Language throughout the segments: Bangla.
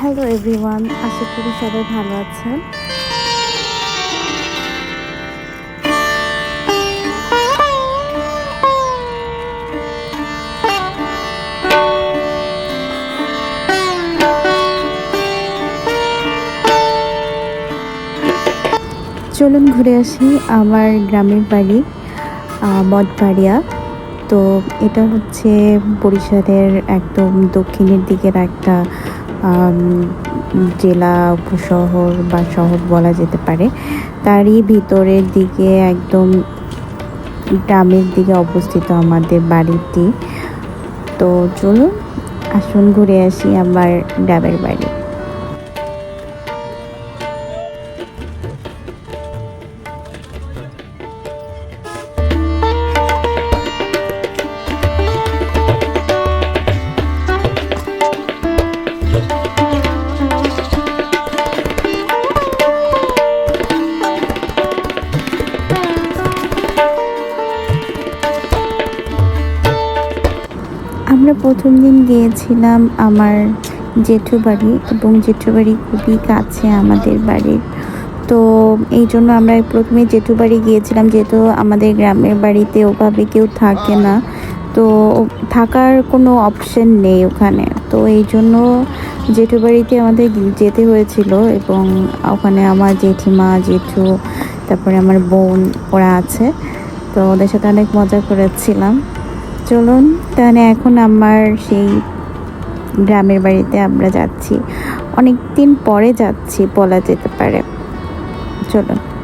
হ্যালো এভরিওয়ান, আশা করি সবাই ভালো আছেন। চলুন ঘুরে আসি আমার গ্রামের বাড়ি মঠবাড়িয়া। তো এটা হচ্ছে বরিশালের একদম দক্ষিণের দিকের একটা জেলা উপশহর বা শহর বলা যেতে পারে, তারই ভিতরের দিকে একদম গ্রামের দিকে অবস্থিত আমাদের বাড়িটি। তো চলুন, আসুন ঘুরে আসি আমার গ্রামের বাড়ি। আমরা প্রথম দিন গিয়েছিলাম আমার জেঠু বাড়ি এবং জেঠু বাড়ি খুবই কাছে আমাদের বাড়ির। তো এই জন্য আমরা প্রথমে জেঠু বাড়ি গিয়েছিলাম, যেহেতু আমাদের গ্রামের বাড়িতে ওভাবে কেউ থাকে না। তো থাকার কোনো অপশন নেই ওখানে। তো এই জন্য জেঠু বাড়িতে আমাদের যেতে হয়েছিল এবং ওখানে আমার জেঠিমা, জেঠু, তারপরে আমার বোন ওরা আছে। তো ওদের সাথে অনেক মজা করেছিলাম। চলুন, তাহলে এখন আমার সেই গ্রামের বাড়িতে আমরা যাচ্ছি। অনেক দিন পরে যাচ্ছি, বলা যেতে পারে। চলুন।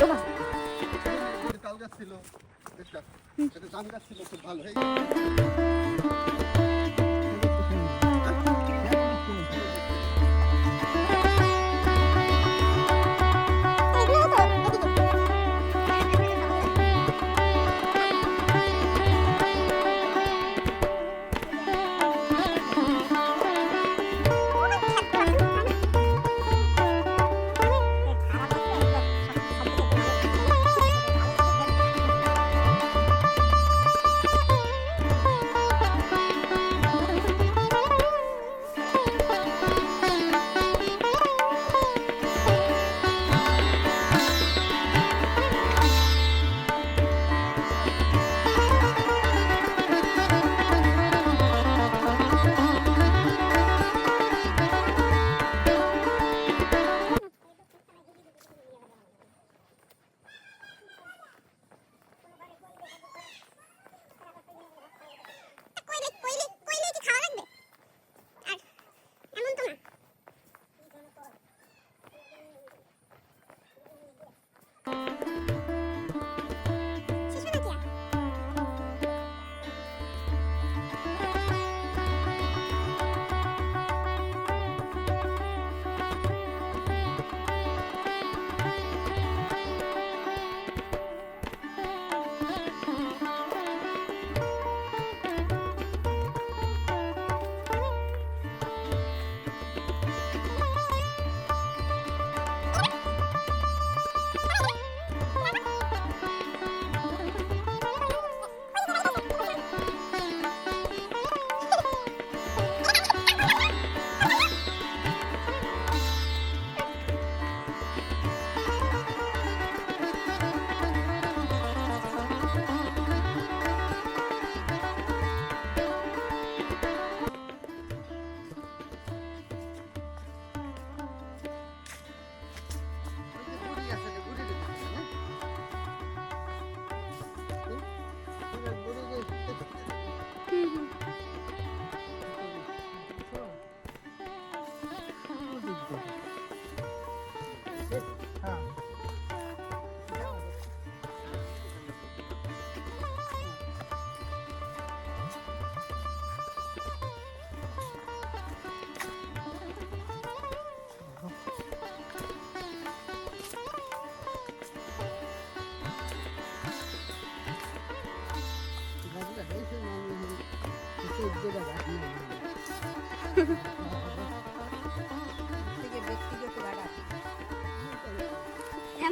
ডোবা তাল গাছ ছিল গাছ ছিল খুব ভালো।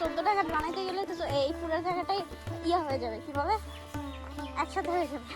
চোদ্দ টাকা বানাইতে গেলে তো এই পুরো টাকাটাই ইয়ে হয়ে যাবে কি বলে? একসাথে হয়ে যাবে।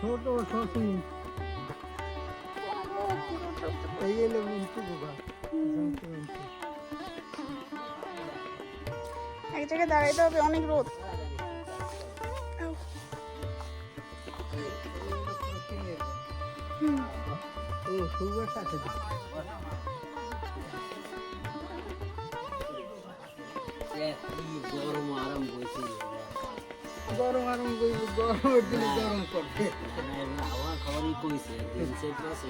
ছোট শশি এই এলো মিন্টু বাবা এক জায়গায় দাঁড়াইতে হবে অনেক রোদ ও সুগার সাথে গরম আরাম বইছে গরম আরাম করব গরমের দিনে গরম করবে। হাওয়া খাবারই কইছে দিন সে প্লাস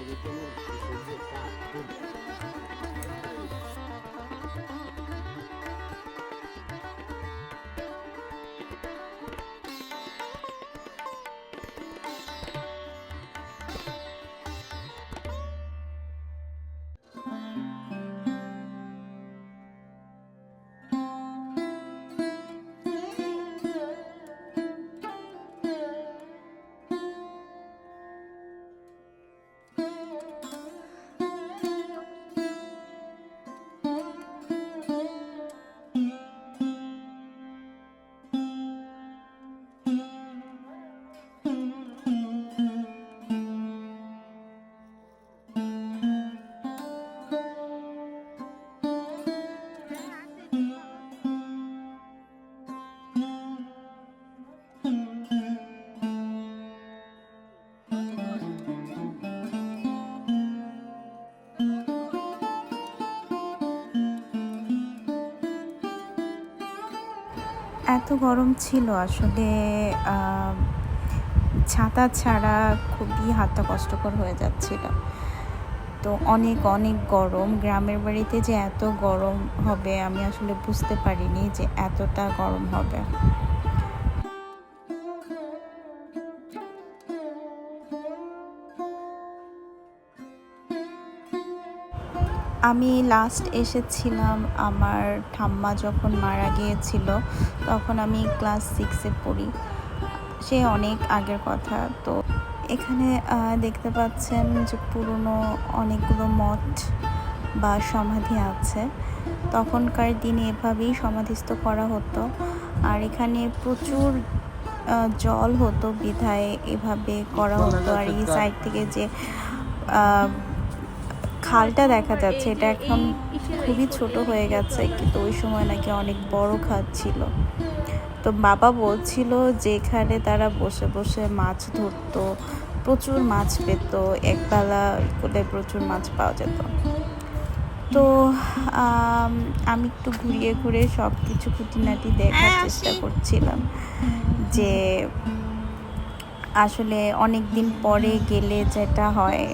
এত গরম ছিল। আসলে ছাতা ছাড়া খুবই হাতটা কষ্টকর হয়ে যাচ্ছিল। তো অনেক অনেক গরম। গ্রামের বাড়িতে যে এত গরম হবে আমি আসলে বুঝতে পারিনি যে এতটা গরম হবে। আমি লাস্ট এসেছিলাম আমার ঠাম্মা যখন মারা গিয়েছিল তখন আমি ক্লাস সিক্সে পড়ি। সে অনেক আগের কথা। তো এখানে দেখতে পাচ্ছেন যে পুরনো অনেকগুলো মঠ বা সমাধি আছে। তখনকার দিনে এভাবেই সমাধিস্থ করা হতো। আর এখানে প্রচুর জল হতো বিধায় এভাবে করা হতো। আর এই সাইড থেকে যে খালটা দেখা যাচ্ছে। এটা এখন খুবই ছোট হয়ে গেছে কিন্তু ওই সময় নাকি অনেক বড় খাল ছিল। তো বাবা বলছিল যে এখানে তারা বসে বসে মাছ ধরতো প্রচুর মাছ পেত একবেলা করে প্রচুর মাছ পাওয়া যেত। তো আমি একটু ঘুরিয়ে ঘুরে সব কিছু খুঁটিনাটি দেখার হ্যাঁ, চেষ্টা করছিলাম যে আসলে অনেক দিন পরে গেলে যেটা হয়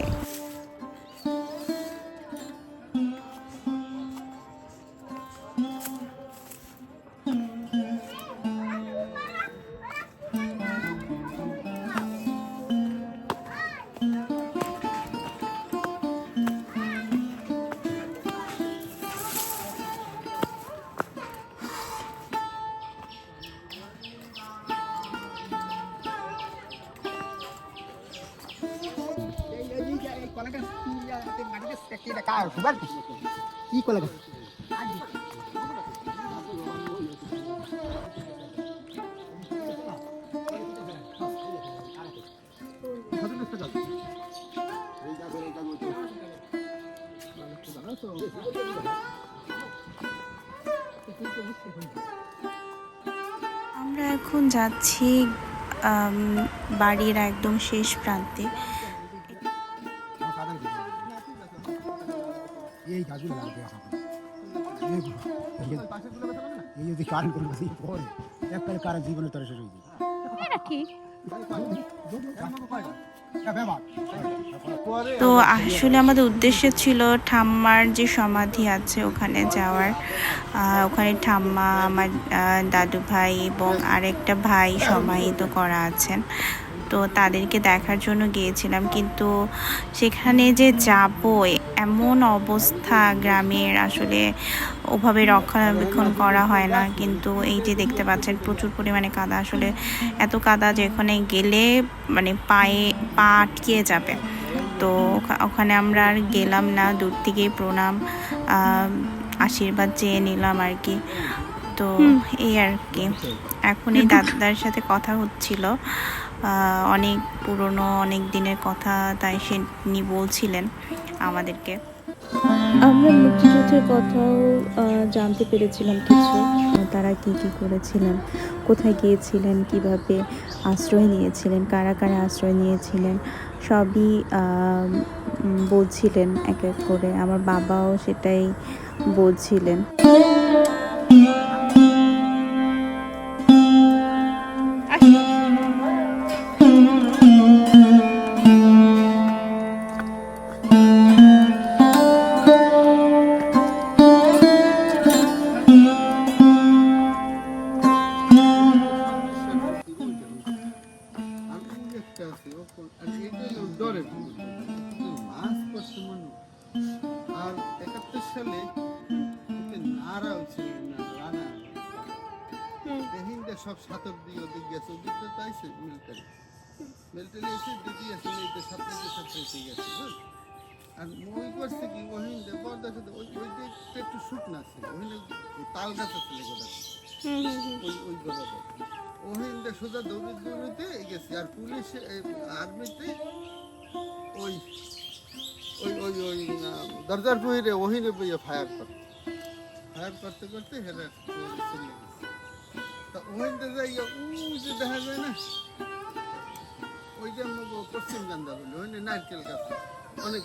আমরা এখন যাচ্ছি বাড়ির একদম শেষ প্রান্তে। যদি কারেন্ট করে বসে পরে একবারে কারেন্ট জীবনে তরে শেষ হয়ে যায় এটা কি? তো আসলে আমাদের উদ্দেশ্য ছিল ঠাম্মার যে সমাধি আছে ওখানে যাওয়ার। ওখানে ঠাম্মা আমার দাদু ভাই এবং আরেকটা ভাই সমাহিত করা আছেন। তো তাদেরকে দেখার জন্য গিয়েছিলাম। কিন্তু সেখানে যে যাব এমন অবস্থা গ্রামের আসলে ওভাবে রক্ষণাবেক্ষণ করা হয় না। কিন্তু এই যে দেখতে পাচ্ছেন প্রচুর পরিমাণে কাদা। আসলে এত কাদা যেখানে গেলে মানে পায়ে পা আটকে যাবে। তো ওখানে আমরা আর গেলাম না দূর থেকেই প্রণাম আশীর্বাদ চেয়ে নিলাম আর কি। তো এই আর কি। এখন এই দাদার সাথে কথা হচ্ছিল। আহ, অনেক পুরনো, অনেক দিনের কথা, তাই সে উনি বলছিলেন আমাদেরকে। আমরা মুক্তিযুদ্ধের কথাও জানতে পেরেছিলাম কিছু। তারা কি কি করেছিলেন? কোথায় গিয়েছিলেন? কীভাবে আশ্রয় নিয়েছিলেন? কারা কারা আশ্রয় নিয়েছিলেন? সবই বলছিলেন এক এক করে। আমার বাবাও সেটাই বলছিলেন। তো মিলিটারি মিলিটারি এসে আছে সাতটাতে গেছে বুঝ? আর মই করছে কি ওহিন্দে বর্দা সাথে, ওই ওই দিকটা একটু শুকনা তাল গোটা ওই ওই ওহিন্দে সোজা দৌড়ে গেছে, আর পুলিশ আর্মিতে ওই ওই ওই ওই দরজার বহিরে ওহিনে বইয়ে ফায়ার করতে ফায়ার করতে করতে হেরা দেখা যায় না। ওই যে পশ্চিম নারকেল গাছ। অনেক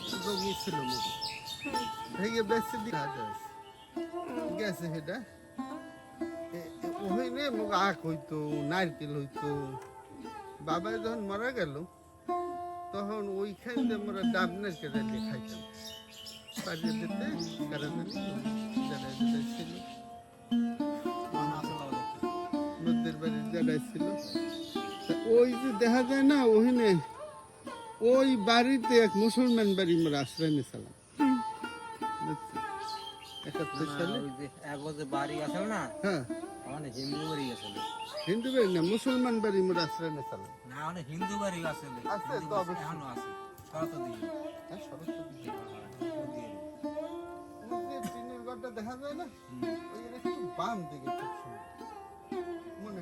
সেটা। হইতো, নারকেল হইতো। বাবা যখন মারা গেল, তখন ওইখান দিয়ে আমরা ডাব নারকেল খাইতাম। পাড়িয়ে যারা ছিল। ছিল। ওই যে দেখা যায় না ওখানে ওই বাড়িতে এক মুসলমান বাড়ি আমরা আশ্রয় নিয়েছিলাম। হ্যাঁ। মানে হিন্দু বাড়ি আছে না মুসলমান বাড়ি আমরা আশ্রয় নিয়েছিলাম। না মানে হিন্দু বাড়ি আছে তো এখনও হ্যাঁ দেখা যায় না? বাম দিকে মনে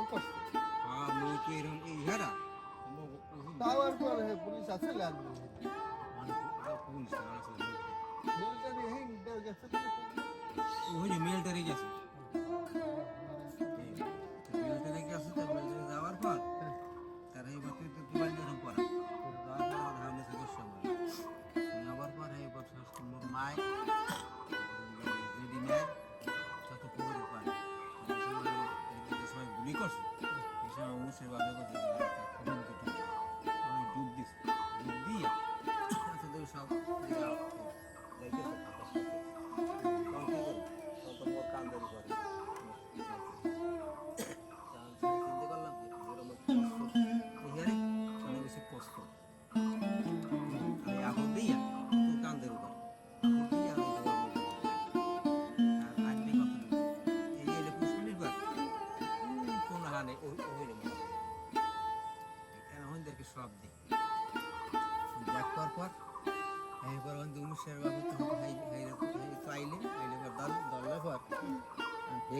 মই হওয়ার পর করছে হ্যাঁ মই তো এরকম এই হেরা তাওয়ার পর হে পুলিশ আছে লাগবে পুলিশ মিলিটারি হিন্দু গেছে ওই যে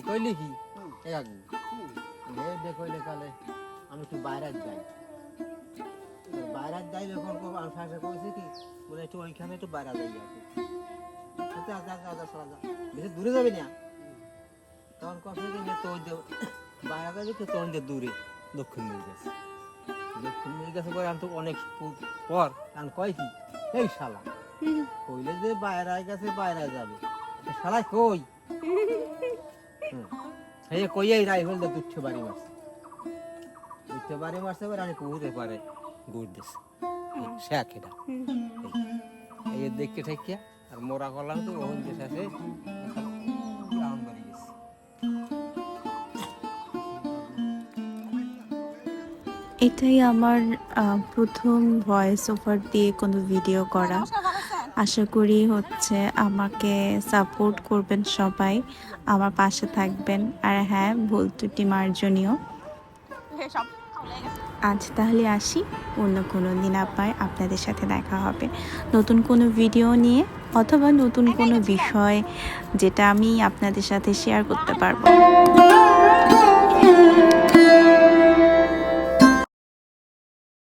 কইলে কি? এ আগু। হে দে কইলে কালে আমি একটু বাইরে যাই। বাইরে যাই যখন কো আমি ফাঁসে কইছে কি? বলে একটু ওইখানে একটু বাইরে যাই আপনি যা যা যা যা সরা যা। বেশি দূরে যাবে না। তখন কথা কি তো যে বাইরে যাবে তো তখন যে দূরে দক্ষিণ দিকে গেছে। দক্ষিণ দিকে গেছে পরে আমি তো অনেক পর আমি কয় কি? এই শালা। কইলে যে বাইরে গেছে বাইরে যাবে। শালা কই। এই কই এই রাইফেল দিয়ে তুচ্ছ বাড়ি তুচ্ছ বাড়ি আমি পারে গুড় এই ঠেকিয়া আর মোরা করলাম তো বাড়ি গেছে। এটাই আমার প্রথম ভয়েস ওভার দিয়ে কোনো ভিডিও করা। আশা করি হচ্ছে আমাকে সাপোর্ট করবেন সবাই, আমার পাশে থাকবেন। আর হ্যাঁ ভুল ত্রুটি মার্জনীয়। আজ তাহলে আসি, অন্য কোনো দিন আবার আপনাদের সাথে দেখা হবে। নতুন কোনো ভিডিও নিয়ে অথবা নতুন কোনো বিষয় যেটা আমি আপনাদের সাথে শেয়ার করতে পারব।